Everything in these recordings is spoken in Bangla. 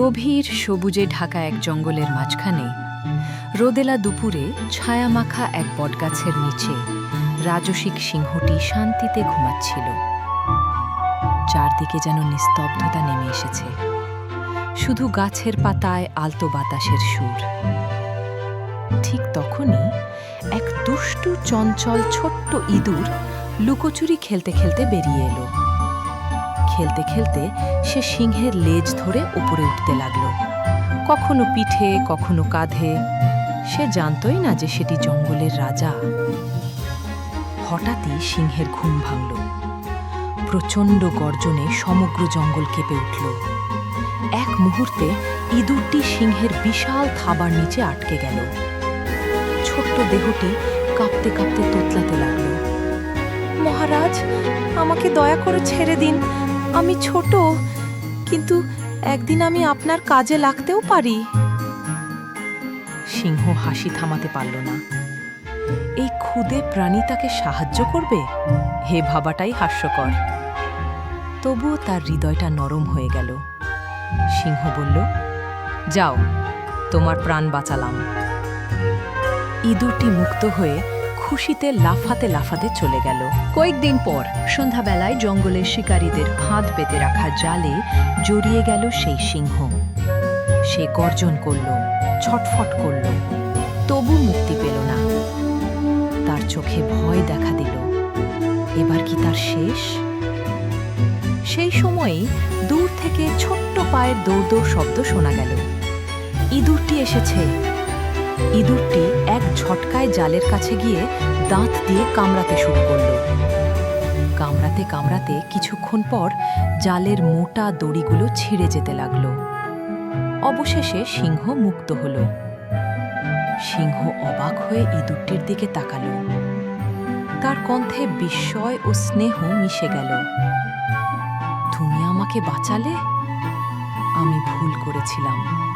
গভীর সবুজে ঢাকা এক জঙ্গলের মাঝখানে, রোদেলা দুপুরে ছায়ামাখা এক বটগাছের নিচে রাজসিক সিংহটি শান্তিতে ঘুমাচ্ছিল। চারদিকে যেন নিস্তব্ধতা নেমে এসেছে। শুধু গাছের পাতায় আলতো বাতাসের সুর। ঠিক তখনই এক দুষ্টু চঞ্চল ছোট্ট ইঁদুর লুকোচুরি খেলতে খেলতে বেরিয়ে এলো। খেলতে খেলতে সে সিংহের লেজ ধরে উপরে উঠতে লাগল। কখনো পিঠে, কখনো কাঁধে। সে জানতই না যে সেটি জঙ্গলের রাজা। হঠাৎই সিংহের ঘুম ভাঙল। প্রচণ্ড গর্জনে সমগ্র জঙ্গল কেঁপে উঠল। এক মুহূর্তে ইঁদুরটি সিংহের বিশাল থাবার নিচে আটকে গেল। ছোট্ট দেহটি কাঁপতে কাঁপতে তোতলাতে লাগল। মহারাজ, আমাকে দয়া করে ছেড়ে দিন। আমি ছোট, কিন্তু একদিন আমি আপনার কাজে লাগতেও পারি। সিংহ হাসি থামাতে পারল না। এই ক্ষুদে প্রাণী তাকে সাহায্য করবে? হে ভাবাটাই হাস্যকর। তবুও তার হৃদয়টা নরম হয়ে গেল। সিংহ বলল, যাও, তোমার প্রাণ বাঁচালাম। ইঁদুরটি মুক্ত হয়ে খুশিতে লাফাতে লাফাতে চলে গেল। কয়েকদিন পর সন্ধ্যাবেলায় জঙ্গলের শিকারীদের ফাঁদ পেতে রাখা জালে জড়িয়ে গেল সেই সিংহ। সে গর্জন করল, ছটফট করল, তবু মুক্তি পেল না। তার চোখে ভয় দেখা দিল। এবার কি তার শেষ? সেই সময়েই দূর থেকে ছোট্ট পায়ের দৌড় শব্দ শোনা গেল। ইঁদুরটি এসেছে। ইঁদুরটি এক ঝটকায় জালের কাছে গিয়ে দাঁত দিয়ে কামড়াতে শুরু করল। কামড়াতে কামড়াতে কিছুক্ষণ পর জালের মোটা দড়িগুলো ছিঁড়ে যেতে লাগল। অবশেষে সিংহ মুক্ত হল। সিংহ অবাক হয়ে ইঁদুরটির দিকে তাকালো। তার কণ্ঠে বিস্ময় ও স্নেহ মিশে গেল। তুমি আমাকে বাঁচালে? আমি ভুল করেছিলাম।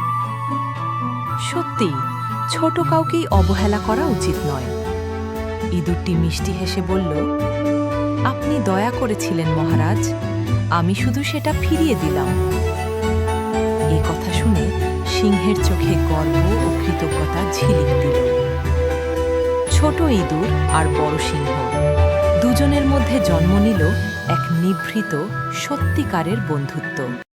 সত্যি? ছোট কাউকেই অবহেলা করা উচিত নয়। ইঁদুরটি মিষ্টি হেসে বলল, আপনি দয়া করেছিলেন মহারাজ, আমি শুধু সেটা ফিরিয়ে দিলাম। এ কথা শুনে সিংহের চোখে গর্ব ও কৃতজ্ঞতা ঝিলিক দিল। ছোট ইঁদুর আর বড় সিংহ দুজনের মধ্যে জন্ম নিল এক নিভৃত সত্যিকারের বন্ধুত্ব।